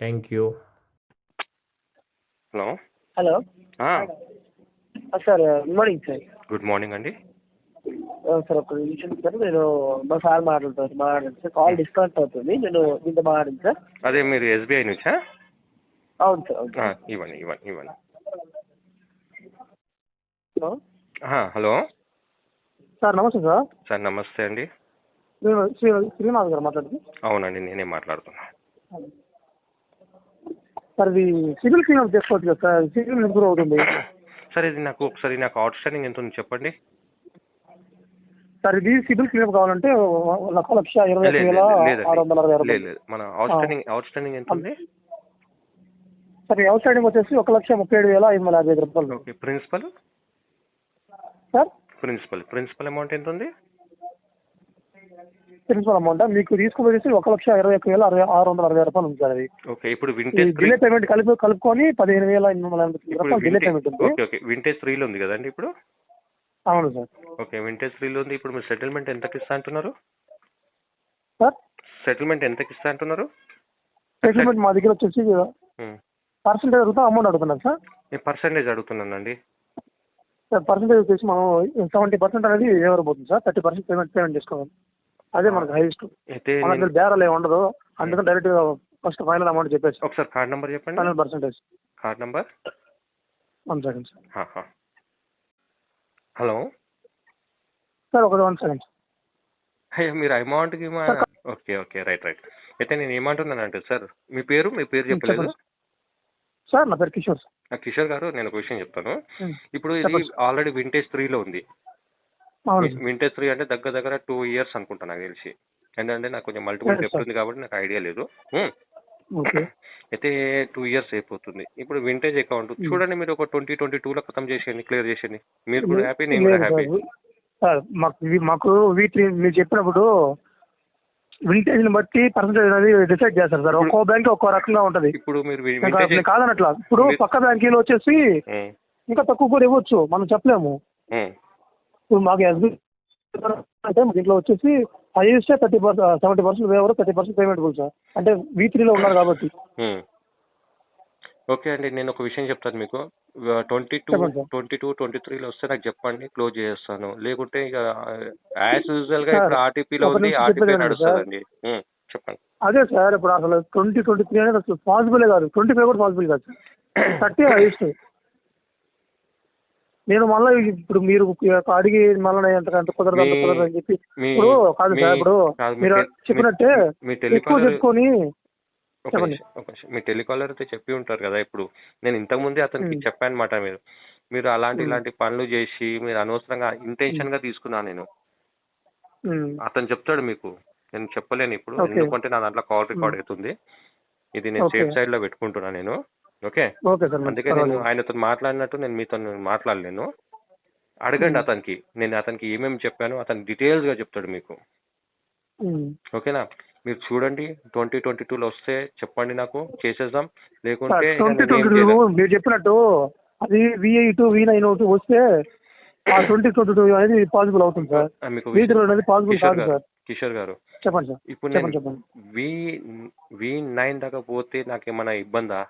Thank you hello hello sir good morning sir good morning అండి sir ఒక నిమిషం sir నేను మా సార్ మాట్లాడుతాను మాట్లాడండి సార్ కాల్ డిస్కనెక్ట్ అవుతుంది. నేను మీతో మాట్లాడండి సార్ అదే మీరు ఎస్బీఐ నుంచా? అవును సార్ ఆ, సార్ ఇవ్వండి ఇవ్వండి. ఇవ్వండి హలో హలో సార్ నమస్తే సార్ సార్ నమస్తే అండి నేను శ్రీ శ్రీనివాస్ గారు మాట్లాడుతుంది అవునండి నేనే మాట్లాడుతున్నా. సార్ ఇది సివిల్ క్లీనప్ చేసుకోవచ్చు కదా సార్? సివిల్ ఇంప్రూవ్ అవుతుంది సార్ ఇది నాకు ఒకసారి నాకు అవుట్ స్టాండింగ్ ఎంత ఉంది చెప్పండి. సార్ ఇది సివిల్ క్లీనప్ కావాలంటే ఒక లక్ష ఇరవై ఒక వేల లేదు, ఆరు వందల అరవై లేదు లేదు మన అవుట్ స్టాండింగ్ అవుట్ స్టాండింగ్ ఎంత ఉంది? సార్ అవుట్ సైడింగ్ వచ్చేసి ఒక లక్ష ముప్పై ఏడు వేల ఐదు వందల యాభై ఐదు రూపాయలు. Okay principal? Sir? Principal principal amount ఎంత ఉంది? ప్రిన్సిపల్ అమౌంట్ మీకు తీసుకుపోయేసి ఒక లక్ష ఇరవై ఒక వేల అరవై ఆరు వందల అరవై రూపాయలు ఉంది సార్ అది. ఓకే ఇప్పుడు వింటేజ్ డిలే పేమెంట్ కలిపి కలుపుకొని పదిహేను వేల ఎనిమిది వందల ఎనభై రూపాయలు డిలే పేమెంట్ ఉంది. ఓకే ఓకే వింటేజ్ త్రీలో ఉంది కదండి ఇప్పుడు? అవును సార్. ఓకే వింటేజ్ త్రీలో ఉంది. ఇప్పుడు మీరు సెటిల్మెంట్ ఎంతకి ఇస్తా అంటున్నారు? సార్? సెటిల్మెంట్ ఎంతకి ఇస్తా అంటున్నారు? సెటిల్మెంట్ మా దగ్గర వచ్చేసి పర్సెంటేజ్ అడుగుతా అమౌంట్ అడుగుతున్నాం సార్. నేను పర్సంటేజ్ అడుగుతున్నానండి. సార్ పర్సెంటేజ్ వచ్చేసి మనం సెవెంటీ పర్సెంట్ అనేది ఎవరు పోతుంది sir. Thirty percent payment payment చేసుకోవాలి. అదే మనకు హైయెస్ట్ అయితే మన దగ్గర బేరాలు ఏమి ఉండదు. అందుకని డైరెక్ట్ ఫస్ట్ ఫైనల్ అమౌంట్ చెప్పేసి ఒకసారి కార్డ్ నెంబర్ చెప్పండి. Final percentage card number one second sir. Hello? Sir ఒక వన్ సెకండ్ అయ్యో మీరు అమౌంట్కి మా ఓకే ఓకే రైట్ రైట్ అయితే నేను ఏమంటున్నానంటే సార్ మీ పేరు? మీ పేరు చెప్పలేదు? చెప్పండి. సార్ నా పేరు కిషోర్ సార్ కిషోర్ గారు నేను ఒక విషయం చెప్తాను. ఉమ్. ఇప్పుడు ఇది. ఆల్రెడీ వింటేజ్ త్రీలో ఉంది. వింటేజ్ త్రీ అంటే దగ్గర దగ్గర టూ ఇయర్స్ అనుకుంటా నాకు తెలిసి. ఎందుకంటే నాకు కొంచెం మల్టిపుల్. ఉంది కాబట్టి నాకు ఐడియా లేదు. అయితే టూ ఇయర్స్ అయిపోతుంది. ఇప్పుడు వింటేజ్ అకౌంట్. చూడండి మీరు ఒక ట్వంటీ ట్వంటీ టూలో ఖతం చేసేయండి క్లియర్ చేసేయండి. మీరు కూడా హ్యాపీ నేను కూడా హ్యాపీ? మాకు మాకు వీటి మీరు చెప్పినప్పుడు వింటేజ్ని బట్టి పర్సంటేజ్ అనేది డిసైడ్ చేస్తారు సార్. ఒక్కో బ్యాంక్ ఒక్కో రకంగా ఉంటది. ఇప్పుడు మీరు కాదనట్లా. ఇప్పుడు పక్క బ్యాంకీలో వచ్చేసి ఇంకా తక్కువ కూడా ఇవ్వచ్చు. మనం చెప్పలేము. ఇప్పుడు మాకు ఎస్బీ అంటే దీంట్లో వచ్చేసి highest thirty percent seventy percent waiver thirty percent payment sir. అంటే వీ త్రీలో ఉన్నారు కాబట్టి. ఓకే అండి నేను ఒక విషయం చెప్తాను మీకు. Twenty two sir. Twenty two twenty త్రీలో వస్తే నాకు చెప్పండి క్లోజ్ చేస్తాను లేకుంటే ఇక యాజ్ యూజువల్గా సార్, ఇప్పుడు ఆర్టీపీలో ఉంది ఆర్టీపీ నడుస్తుందండి. మ్మ్. చెప్పండి. అదే సార్ ఇప్పుడు అసలు ట్వంటీ ట్వంటీ త్రీ అనేది అసలు పాసిబులే కాదు. ట్వంటీ ఫైవ్ కూడా పాసిబుల్ కాదు థర్టీ హైయెస్ట్ నేను మళ్ళీ ఇప్పుడు మీరు అడిగి మళ్ళీ ఎంత ఎంత కుదరదు అంత కుదరదు అని చెప్పి ఇప్పుడు కాదు సార్ ఇప్పుడు మీరు చెప్పినట్టే మీ ఎక్కువ చెప్పుకొని. మీ టెలికాలర్ అయితే చెప్పి ఉంటారు కదా ఇప్పుడు. నేను ఇంతకు ముందే అతనికి. చెప్పాను అనమాట మీరు. మీరు అలాంటి. ఇలాంటి పనులు చేసి మీరు అనవసరంగా ఇంటెన్షన్గా తీసుకున్నాను నేను. అతను చెప్తాడు మీకు. నేను చెప్పలేను ఇప్పుడు. ఎందుకంటే నా దాంట్లో కాల్ రికార్డ్ అవుతుంది. ఇది నేను. సేఫ్ సైడ్లో పెట్టుకుంటున్నా నేను. ఓకే? ఓకే సార్ అందుకే నేను ఆయనతో మాట్లాడినట్టు నేను మీతో మాట్లాడలేను. అడగండి. అతనికి. నేను అతనికి ఏమేమి చెప్పాను అతను డీటెయిల్స్గా చెప్తాడు మీకు. ఓకేనా? మీరు చూడండి ట్వంటీ ట్వంటీ టూలో వస్తే చెప్పండి నాకు చేసేద్దాం. లేకుంటే టూ. మీరు చెప్పినట్టు అది వి ఎయిట్ వి నైన్ వస్తే ఆ ట్వంటీ ట్వంటీ టూ అనేది పాసిబుల్ అవుతుంది సార్. మీకు అనేది పాసిబుల్ కిషోర్ కాదు గారు సార్. కిషోర్ గారు. చెప్పండి సార్ ఇప్పుడు చెప్పండి నేను వి వి నైన్ దాకా పోతే నాకేమైనా ఇబ్బందా?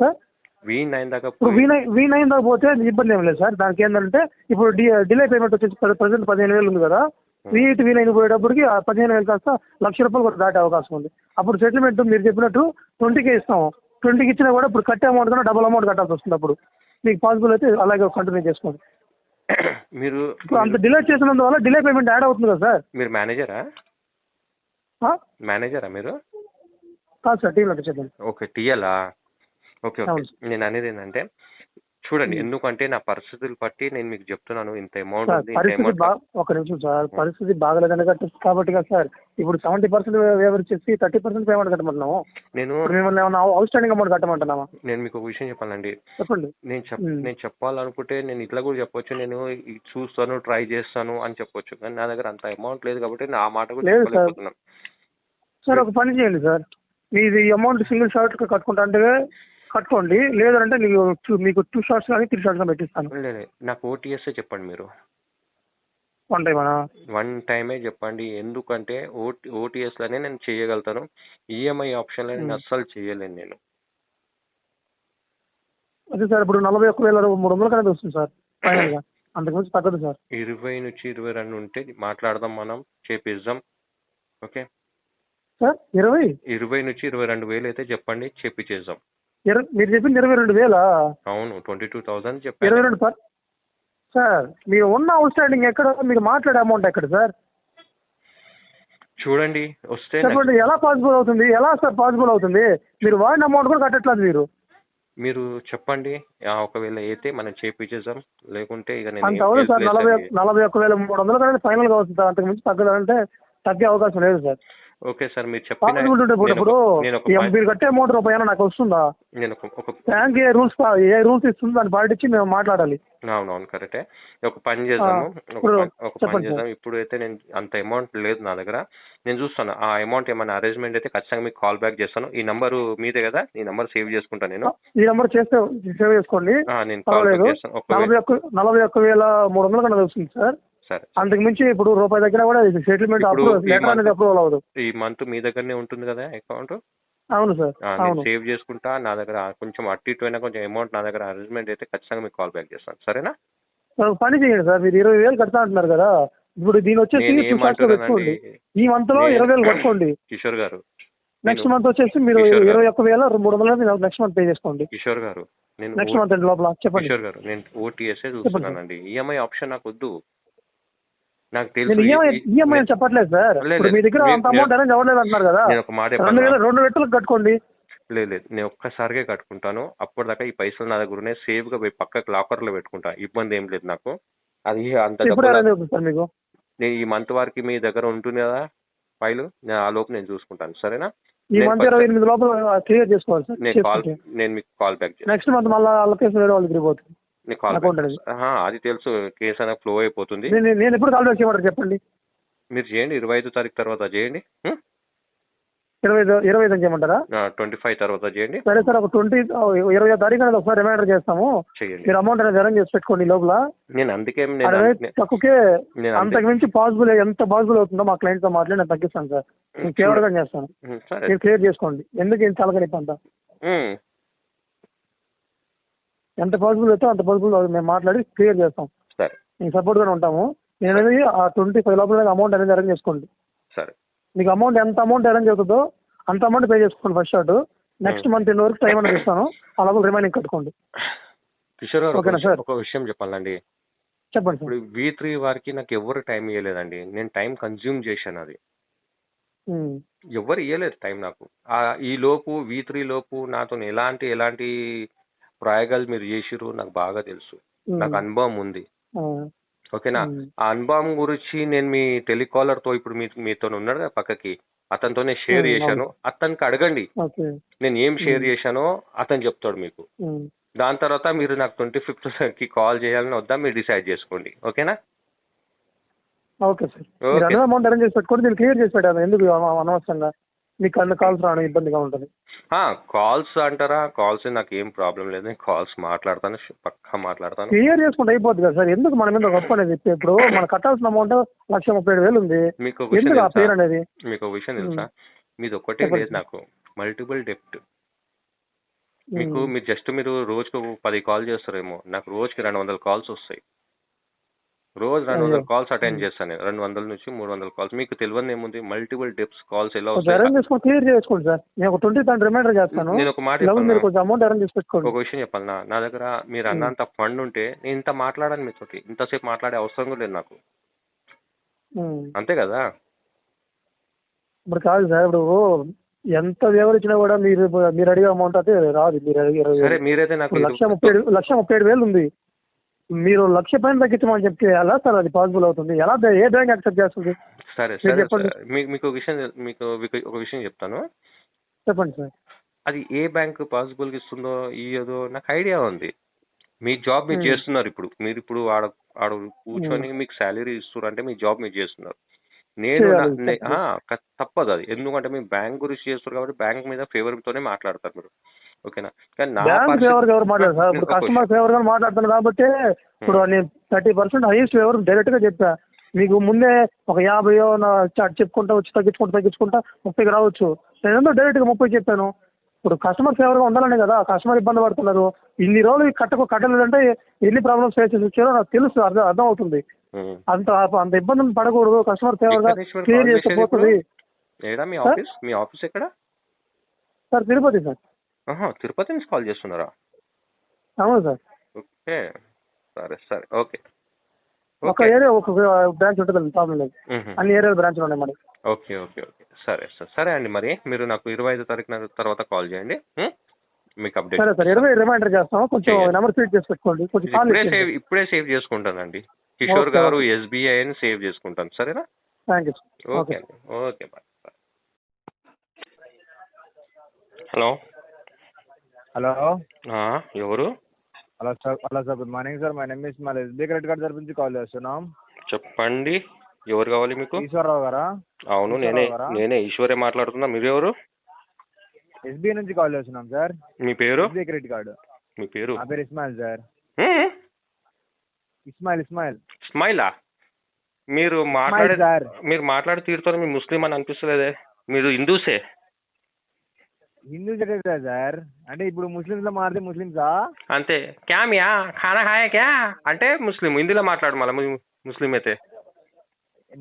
సార్? వి నైన్ దాకా ఇప్పుడు వి నైన్ వి నైన్ దాకా పోతే ఇబ్బంది ఏం లేదు సార్. దానికి ఏంటంటే ఇప్పుడు డిలే పేమెంట్ వచ్చేసి ప్రజెంట్ పదిహేను వేలు ఉంది కదా. వి ఎయిట్ వి నైన్ పోయేటప్పటికి ఆ పదిహేను వేలు కాస్త లక్ష రూపాయలు కూడా దాటే అవకాశం ఉంది. అప్పుడు సెటిల్మెంట్ మీరు చెప్పినట్టు ట్వంటీకే ఇస్తాం. ట్వంటీకి ఇచ్చినా కూడా ఇప్పుడు కట్టే అమౌంట్ కన్నా డబుల్ అమౌంట్ కట్టాల్సి వస్తుంది అప్పుడు. మీకు పాసిబుల్ అయితే అలాగే కంటిన్యూ చేసుకోండి. మీరు ఇప్పుడు అంత డిలే చేసినందువల్ల డిలే పేమెంట్ యాడ్ అవుతుంది కదా సార్. మీరు మేనేజరా? మేనేజరా మీరు? కాదు సార్ టీంలో చెప్పండి. ఓకే టీఎలా ఓకే ఓకే. అవును. నేను అనేది ఏంటంటే చూడండి ఉమ్. ఎందుకంటే నా పరిస్థితులు బట్టి నేను మీకు చెప్తున్నాను ఇంత అమౌంట్ సార్ ఉంది ఇంత పరిస్థితి అమౌంట్ బా ఒక నిమిషం సార్ పరిస్థితి బాగలేదని కాబట్టి కదా సార్. ఇప్పుడు సెవెంటీ పర్సెంట్ వచ్చేసి థర్టీ పర్సెంట్ పేమెంట్ కట్టమంటున్నాము. నేను ఇప్పుడు మిమ్మల్ని ఏమన్నా అవుట్ స్టాండింగ్ అమౌంట్ కట్టమంటున్నామా? నేను మీకు ఒక విషయం చెప్పాలండి. చెప్పండి. నేను చెప్ ఉమ్. నేను చెప్పాలనుకుంటే నేను ఇట్లా కూడా చెప్పొచ్చు నేను ఇది చూస్తాను ట్రై చేస్తాను అని చెప్పొచ్చు. కానీ నా దగ్గర అంత అమౌంట్ లేదు కాబట్టి నేను ఆ మాట కూడా లేదు సార్. చెప్పలేకపోతున్నాను. సార్ ఒక పని చేయండి సార్. మీది అమౌంట్ సింగిల్ షార్ట్ కట్టుకుంటా అంటే కట్టుకోండి. లేదంటే మీకు మీకు టూ షార్ట్స్ కానీ త్రీ షార్ట్స్ కానీ పెట్టిస్తాను. లేదు. నాకు ఓటీఎస్ చెప్పండి మీరు. వన్ టైం వన్ టైమే చెప్పండి. ఎందుకంటే ఓటీ ఓటీఎస్లోనే నేను చేయగలుగుతాను. ఈఎంఐ ఆప్షన్లో నేను ఉమ్. అస్సలు చేయలేను నేను. అదే సార్ ఇప్పుడు నలభై ఒక్క వేల మూడు వందల కనేది వస్తుంది సార్ ఫైనల్గా అంతకుమించి తగ్గదు సార్. ఇరవై నుంచి ఇరవై రెండు ఉంటే మాట్లాడదాం మనం చేపిద్దాం. ఓకే? సార్ ఇరవై? ఇరవై నుంచి ఇరవై రెండు వేలు అయితే చెప్పండి చేపించేద్దాం ఇరవై మీరు చెప్పింది ఇరవై రెండు వేలా? అవును ట్వంటీ టూ థౌసండ్ ఇరవై రెండు సార్ మీరు ఉన్న అవుట్ స్టాండింగ్ ఎక్కడ? మీరు మాట్లాడే అమౌంట్ ఎక్కడ సార్? చూడండి వస్తే చెప్పండి ఎలా పాసిబుల్ అవుతుంది? ఎలా సార్ పాసిబుల్ అవుతుంది? మీరు వాడిన అమౌంట్ కూడా కట్టట్లేదు మీరు. మీరు చెప్పండి ఒకవేళ అయితే మనం చేపించేద్దాం లేకుంటే ఇక నేను అంత అవును సార్? నలభై. నలభై ఒక్క వేల మూడు వందలు కానీ ఫైనల్గా వస్తుంది సార్. అంతకు మించి తగ్గదంటే తగ్గే అవకాశం లేదు సార్. ఓకే సార్ మీరు చెప్పిన ఇప్పుడు మీరు కట్టే అమౌంట్ రూపాయి అయినా నాకు వస్తుందా? నేను ఒక బ్యాంక్ ఏ రూల్స్ ఏ రూల్స్ ఇస్తుంది దాన్ని పాటించి మేము మాట్లాడాలి. అవునవును కరెక్టే. ఒక పని చేద్దాము. ఒక పని- చేద్దాం ఇప్పుడు అయితే నేను అంత అమౌంట్ లేదు నా దగ్గర. నేను చూస్తాను. ఆ అమౌంట్ ఏమైనా అరేంజ్మెంట్ అయితే ఖచ్చితంగా మీకు కాల్ బ్యాక్ చేస్తాను. ఈ నంబరు మీదే కదా? ఈ నంబర్ సేవ్ చేసుకుంటాను నేను. ఈ నెంబర్ చేస్తే సేవ్ చేసుకోండి. నేను కాల్ చేస్తాను. నలభై ఒక్క వేల మూడు వందలు కన్నా వస్తుంది సరే. అంతకు మించి ఇప్పుడు రూపాయి దగ్గర కూడా సెటిల్మెంట్ లెటర్ అనేది అప్రూవల్ అవ్వదు. ఈ మంత్ మీ దగ్గరనే ఉంటుంది కదా అకౌంట్ అవును సార్ అవును. సేవ్ చేసుకుంటా నా దగ్గర కొంచెం అటు ఇటు అయినా కొంచెం అమౌంట్ నా దగ్గర అరేంజ్మెంట్ అయితే ఖచ్చితంగా మీకు కాల్ బ్యాక్ చేస్తాను. సరేనా? పని చేయండి సార్ మీరు ఇరవై వేలు కడతా అంటున్నారు కదా ఇప్పుడు దీని వచ్చేసి పెట్టుకోండి. ఈ మంత్లో ఇరవై వేలు కట్టుకోండి. కిషోర్ గారు నెక్స్ట్ మంత్ వచ్చేసి మీరు. ఇరవై ఒక్క వేల మూడు వందల నెక్స్ట్ మంత్ పే చేసుకోండి. కిషోర్ గారు నేను నెక్స్ట్ మంత్ లోపల చెప్పండి. కిషోర్ గారు నేను ఓటీఎస్ఏ చూస్తున్నానండి. ఈఎంఐ ఆప్షన్ నాకు వద్దు. నాకు తెలుసు. ఈఎంఐ ఈ- ఈఎంఐ అని చెప్పట్లేదు సార్. మీ దగ్గర. అంత అమౌంట్ అరేంజ్ అవ్వలేదు అంటున్నారు కదా. నేను ఒక మాట రెండు వేల రెండు విడతలకు కట్టుకోండి. లేదు లేదు. నేను ఒక్కసారిగా కట్టుకుంటాను. అప్పటిదాకా ఈ పైసలు నా దగ్గర సేఫ్గా పోయి పక్కకు లాకర్లో పెట్టుకుంటా. ఇబ్బంది ఏం లేదు నాకు. అది అంత మీకు? నేను ఈ మంత్ వరకు మీ దగ్గర ఉంటుంది కదా ఫైల్. నేను ఆ లోపు నేను చూసుకుంటాను. సరేనా? ఈ మంత్ ఇరవై ఎనిమిది లోపల క్లియర్ చేసుకోవాలి సార్. నేను కాల్ నేను మీకు కాల్ బ్యాక్ నెక్స్ట్ మంత్ మళ్ళీ అలొకేషన్ వేరే వాళ్ళకి తిరిగిపోతుంది కాల్ అకౌంట్ అనేది. అది తెలుసు. కేసు అనేది ఫ్లో అయిపోతుంది. నేను నేను ఎప్పుడు కాల్ బ్యాక్ చేయమంటారు చెప్పండి? మీరు చేయండి ఇరవై ఐదు తారీఖు తర్వాత చేయండి. ఇరవై ఐదు ఇరవై ఐదు అని చేయమంటారా? ట్వంటీ ఫైవ్ తర్వాత చేయండి. సరే సార్ ఒక ట్వంటీ ఇరవై తారీఖు అనేది ఒకసారి రిమైండర్ చేస్తాము. చేయండి. మీరు అమౌంట్ అనేది అరేంజ్ చేసి పెట్టుకోండి ఈ లోపల. నేను అందుకే నేను అరవై నే- తక్కువకే నేను అందుకే అంతకు మించి పాసిబుల్ ఎంత పాసిబుల్ అవుతుందో మా క్లయింట్తో మాట్లాడి నేను తగ్గిస్తాను సార్. నేను కేవలం చేస్తాను. సరే. మీరు క్లియర్ చేసుకోండి. ఎందుకు ఇంత తలకనిప్పి అంత? ఉమ్, ఎంత పాసిబుల్ అయితే అంత పాసిబుల్ మేము మాట్లాడి క్లియర్ చేస్తాం. సరే. మేము సపోర్ట్ గానే ఉంటాము. నేను అనేది ఆ ట్వంటీ ఫైవ్ లోపల అమౌంట్ అనేది అరేంజ్ చేసుకోండి. సరే. మీకు అమౌంట్ ఎంత అమౌంట్ అరేంజ్ అవుతుందో అంత అమౌంట్ పే చేసుకోండి ఫస్ట్ షాట్ నెక్స్ట్ మంత్ ఎన్ని వరకు టైం అనేది ఇస్తాను. ఆ లోపల రిమైనింగ్ కట్టుకోండి. కిషోర్ గారు ఒక ఓకేనా విషయం- సార్? ఒక విషయం చెప్పాలండి. చెప్పండి సార్. ఇప్పుడు వి త్రీ వారికి నాకు ఎవరు టైం ఇవ్వలేదండి నేను టైం కన్జ్యూమ్ చేశాను అది. ఉమ్. ఎవరు ఇవ్వలేదు టైం నాకు. ఈ లోపు వి త్రీ లోపు నాతో ఎలాంటి ఎలాంటి ప్రయోగాలు మీరు చేసిర్రు నాకు బాగా తెలుసు. నాకు అనుభవం ఉంది. ఓకేనా. ఆ అనుభవం గురించి నేను మీ టెలికాలర్తో ఇప్పుడు మీతో ఉన్నాడు కదా పక్కకి అతనితోనే షేర్ చేశాను. అతనికి అడగండి. నేను ఏం షేర్. చేశానో అతను చెప్తాడు మీకు. దాని తర్వాత మీరు నాకు ట్వంటీ ఫిఫ్త్కి కాల్ చేయాలని వద్దా మీరు డిసైడ్ చేసుకోండి. ఓకేనా? Okay sir. అమౌంట్ అరేంజ్ చేసి పెట్టుకోండి క్లియర్ చేసి పెట్టాను. ఎందుకు అన- అనవసరంగా? మీకు అన్ని కాల్స్ రావడం ఇబ్బందిగా ఉంటుంది. కాల్స్ అంటారా? కాల్స్ నాకు ఏం ప్రాబ్లం లేదు. నేను కాల్స్ మాట్లాడతాను పక్కా మాట్లాడతాను. క్లియర్ చేసుకుంటే అయిపోద్ది కదా సార్. ఎందుకు మన మీద గొప్ప అనేది ఇప్పుడు మనం కట్టాల్సిన అమౌంట్ లక్ష ముప్పై ఏడు వేలు ఉంది. మీకు ఎందుకు ఆ పేరు అనేది? మీకు విషయం. తెలుసా? మీది లేదు సార్. నాకు. మల్టిపుల్ డెప్ట్ మీకు. మీరు జస్ట్ మీరు రోజుకు పది కాల్ చేస్తారేమో. నాకు రోజుకి రెండు వందల కాల్స్ వస్తాయి. రోజు రెండు వందల. Calls attend. చేస్తాను నేను రెండు వందల నుంచి మూడు వందల కాల్స్ మీకు తెలియదు ఏముంది మల్టిపుల్ డెప్స్ కాల్స్ ఎలా వస్తాయి క్లియర్ చేసుకోండి సార్ నేను ఒక ట్వంటీ థౌసండ్ రిమైండర్ చేస్తాను నేను ఒక మాట చెప్పాలా? మీరు కొంచెం అమౌంట్ అరేంజ్ ఒక విషయం చెప్పాలనా నా దగ్గర మీరు. అన్నంత ఫండ్ ఉంటే నేను ఇంత మాట్లాడాను మీతోటి ఇంతసేపు మాట్లాడే అవసరం కూడా లేదు నాకు. అంతే కదా ఇప్పుడు కాదు సార్ ఇప్పుడు ఎంత వివరించినా కూడా మీరు మీరు అడిగే అమౌంట్ అయితే రాదు మీరు అడిగే. మీరైతే నాకు లక్ష ముప్పై లక్ష ముప్పై ఏడు వేలు ఉంది మీరు లక్ష పైన తగ్గించమని చెప్తే ఎలా సార్ అది పాసిబుల్ అవుతుంది? ఎలా ఏ బ్యాంక్ యాక్సెప్ట్ చేస్తుంది? సరే సరే చెప్పండి. మీకు మీకు ఒక విషయం మీకు ఒక విషయం చెప్తాను. చెప్పండి సార్. అది ఏ బ్యాంక్ పాసిబుల్ ఇస్తుందో ఇయ్యదో నాకు ఐడియా ఉంది. మీ జాబ్ మీరు. చేస్తున్నారు ఇప్పుడు. మీరు ఇప్పుడు ఆడ ఆడ కూర్చొని మీకు శాలరీ ఇస్తున్నారు అంటే మీ జాబ్ మీరు చేస్తున్నారు. నేను తప్పదు అది. ఎందుకంటే మీ బ్యాంక్ గురించి చేస్తారు కాబట్టి బ్యాంక్ మీద ఫేవర్ తోనే మాట్లాడతారు మీరు. ఓకేనా? కానీ నా బ్యాంక్ ఫేవర్ ఎవరు మాట్లాడారు సార్? ఇప్పుడు కస్టమర్ ఫేవర్గా మాట్లాడుతున్నాను కాబట్టి ఇప్పుడు నేను థర్టీ పర్సెంట్ హైయెస్ట్ ఫేవర్ డైరెక్ట్గా చెప్పా. మీకు ముందే ఒక యాభై చెప్పుకుంటా వచ్చి తగ్గించుకుంటా తగ్గించుకుంటా ముప్పైకి రావచ్చు. నేను డైరెక్ట్గా ముప్పై చెప్పాను? ఇప్పుడు కస్టమర్ ఫేవర్గా ఉండాలనే కదా కస్టమర్ ఇబ్బంది పడుతున్నారు. ఇన్ని రోజులు కట్టకు కట్టలేదంటే ఎన్ని ప్రాబ్లమ్స్ ఫేస్ చేసి వచ్చారో నాకు తెలుసు అర్థం అర్థం అవుతుంది. Hmm. అంత అంత ఇబ్బందులు పడకూడదు. కస్టమర్ ఫేవర్గా క్లియర్ కాల్ చేస్తే చేసేది పోతుంది. ఏడా మీ సార్? ఆఫీస్ మీ ఆఫీస్ ఎక్కడ? సార్ తిరుపతి సార్ ఆహా, తిరుపతి నుంచి కాల్ చేస్తున్నారా? అవును సార్. ఓకే సరే సరే ఓకే. ఒక ఏరియా ఒక బ్రాంచ్ ఉంటుంది ప్రాబ్లం లేదు. అన్ని ఏరియా బ్రాంచ్లు ఉన్నాయి మరి. Okay okay okay. సరే సార్ సరే అండి మరి. మీరు నాకు ఇరవై ఐదో తారీఖున తర్వాత కాల్ చేయండి? మీకు అప్డేట్. సరే సార్ ఇరవై రిమైండర్ చేస్తాము కొంచెం. నెంబర్ ఫీడ్ చేసి పెట్టుకోండి కొంచెం కాల్ ఇప్పుడే సేవ్ ఇప్పుడే సేవ్ చేసుకుంటానండి. కిషోర్ గారు. ఎస్బీఐ అని సేవ్ చేసుకుంటాను. సరేనా? థ్యాంక్ యూ ఓకే ఓకే అండి. Okay bye. హలో? హలో? ఎవరు? Hello sir hello sir good morning sir. My name is మా ఎస్బీ క్రెడిట్ కార్డ్ తరపు నుంచి కాల్ చేస్తున్నాం. చెప్పండి ఎవరు కావాలి మీకు? ఈశ్వరరావు గారా? అవును నేనే? నేనే ఈశ్వరే మాట్లాడుతున్నా. మీరు ఎవరు ఎస్బీఐ నుంచి కాల్ చేస్తున్నాం సార్. మీ పేరు? SB credit card. మీ పేరు? నా పేరు ఇస్మాయిల్ సార్? ఇస్మాయిల్ ఇస్మాయిల్. స్మైలా మీరు మాట్లాడే ఇస్మాయిల్ మీరు మాట్లాడే తీరుతో మీ ముస్లిం అని అనిపిస్తలేదే? మీరు హిందూసే? హిందూ చదివా సార్ అంటే ఇప్పుడు ముస్లిమ్స్ లో మారితే ముస్లిమ్సా అంతే క్యా మియా ఖానా ఖాయా క్యా అంటే ముస్లిం హిందీలో మాట్లాడు మళ్ళీ ము- ముస్లిం అయితే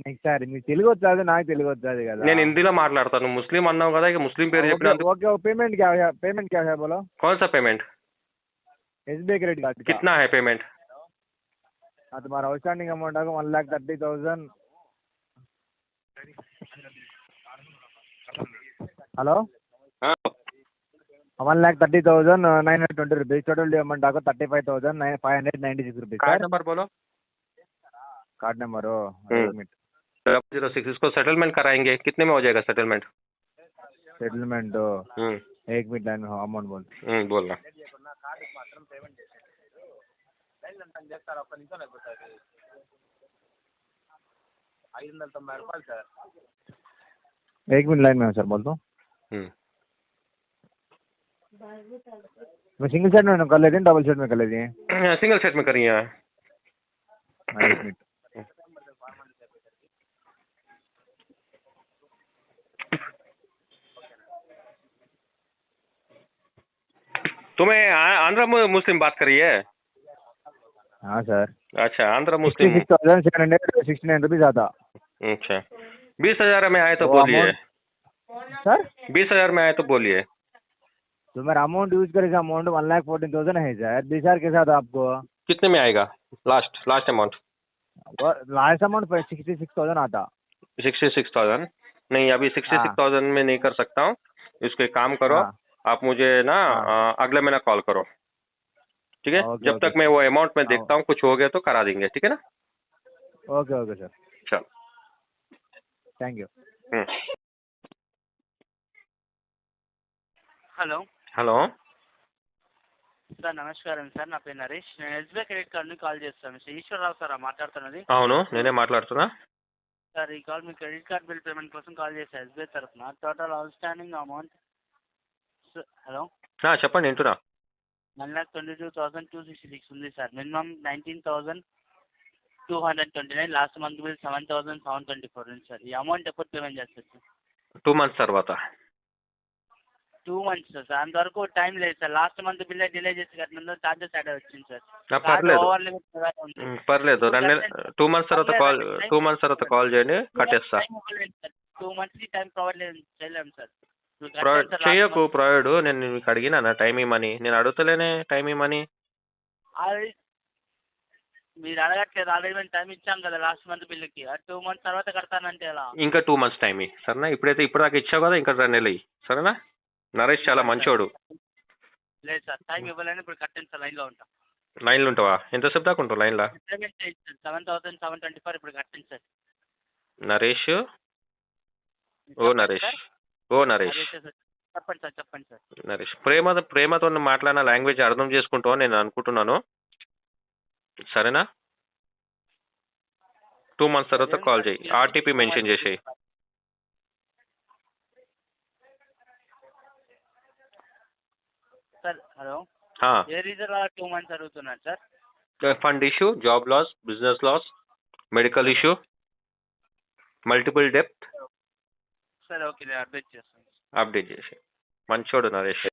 నెక్స్ట్ సార్ మీకు తెలుగు వచ్చాది నాకు తెలుగు వచ్చాది కదా నేను హిందీలో మాట్లాడతాను ముస్లిం అన్నావు కదా ఇక ముస్లిం పేరు చెప్పినందుకు ఓకే पेमेंट क्या है पेमेंट क्या है बोलो कौन सा पेमेंट एसबीआई क्रेडिट कार्ड का कितना है पेमेंट हाँ तुम्हारा आउटस्टैंडिंग अमाउंट है one lakh thirty thousand hello One lakh thirty thousand nine hundred twenty rupees total due amount आपको thirty five thousand nine five hundred ninety six rupees card number बोलो card number हो हम्म। Minute zero six इसको settlement कराएँगे। कितने में हो जाएगा सेटलमेंट सेटलमेंट हो हम्म एक मिनट लाइन में अमाउंट बोल। हम्म बोलना। एक मिनट लाइन में हो सर बोल दो। हम्म मैं सिंगल सेट में कर लेते हैं डबल सेट में कर लेते हैं। सिंगल सेट में करिए हाँ, एक मिनट। तुम्हें आंध्र मुस्लिम बात करिए हाँ? सर अच्छा आंध्र मुस्लिम। सिक्सटी नाइन रुपीज़ आता। अच्छा। बीस हज़ार में आए तो बोलिए। सर बीस हज़ार में आए तो बोलिए। तो मेरा अमाउंट यूज़ करेगा amount one lakh fourteen thousand है सर बीस हज़ार के साथ आपको। कितने में आएगा? Last last amount last amount sixty six thousand आता। सिक्सटी सिक्स थाउज़ेंड नहीं अभी सिक्सटी हाँ। सिक्स थाउज़ेंड में नहीं कर सकता हूँ। इसको एक काम करो हाँ। आप मुझे ना हाँ। अगले महीना कॉल करो। ठीक है? जब ओके। तक मैं वो अमाउंट में हाँ। देखता हूँ। कुछ हो गया तो करा देंगे ठीक है ना? ओके ओके सर चल। थैंक यू हम्म। హలో. సార్ నమస్కారం సార్. నా పేరు నరేష్. నేను ఎస్బీఐ క్రెడిట్ కార్డ్ నుంచి కాల్ చేస్తాను సార్ ఈశ్వరరావు సార్ మాట్లాడుతున్నది. అవును నేనే మాట్లాడుతున్నా. సార్ ఈ కాల్ మీ క్రెడిట్ కార్డ్ బిల్ పేమెంట్ కోసం కాల్ చేశాను ఎస్బీఐ తరఫున. Total outstanding amount hello. చెప్పండి వింటున్నా. One lakh twenty two thousand two sixty six ఉంది sir. Minimum nineteen thousand two hundred twenty nine last month bill seven thousand seven twenty four ఉంది sir. ఈ amount ఎప్పుడు payment చేస్తారు sir? Two months తర్వాత. Two months sir. అంతవరకు time లేదు sir. Last month bill delay చేసి కట్టినందుకు charges add వచ్చింది సార్. పర్లేదు. పర్లేదు. రెండు టూ మంత్స్ తర్వాత కాల్ టూ మంత్స్ తర్వాత కాల్ చేయండి. కట్టేస్తా. టూ మంత్స్కి టైం ప్రొవైడ్ చేయలేము సార్. ప్రొవైడ్. ప్రొవైడ్. నేను మీకు అడిగినా టైం ఇమ్మని నేను అడుగుతలేనే టైం ఇమ్మని మీరు అడగట్లేదు. ఆల్రెడీ మేము టైం ఇచ్చాం కదా లాస్ట్ మంత్ బిల్లుకి. టూ మంత్స్ తర్వాత కడతానంటే ఎలా? ఇంకా టూ మంత్స్ టైం. సరేనా? ఇప్పుడైతే ఇప్పుడు దాకా ఇచ్చావు కదా ఇంకా రెండు నెలలు. సరేనా? నరేష్ చాలా మంచోడు. లేదు సార్ టైం ఇవ్వలేని ఇప్పుడు కట్టండి సార్ లైన్లో ఉంటాం. లైన్లో ఉంటావా? ఎంతసేపు దాకా ఉంటావు లైన్లో? Payment seven thousand seven twenty four ఇప్పుడు కట్టండి సార్. నరేష్? ఓ నరేష్. ఓ నరేష్. చెప్పండి సార్ చెప్పండి సార్. నరేష్ ప్రేమ ప్రేమతో మాట్లాడిన లాంగ్వేజ్ అర్థం చేసుకుంటావు నేను అనుకుంటున్నాను. సరేనా? టూ మంత్స్ తర్వాత కాల్ చేయి. ఆర్టీపీ మెన్షన్ చేసేయి. Sir hello. ఏ రీజన్ వల్ల టూ మంత్స్ అడుగుతున్నారు sir? Fund issue job loss business loss medical issue multiple depth? సరే ఓకే నేను అప్డేట్ చేస్తాను. అప్డేట్ చేసి మంచోడు నరేష్.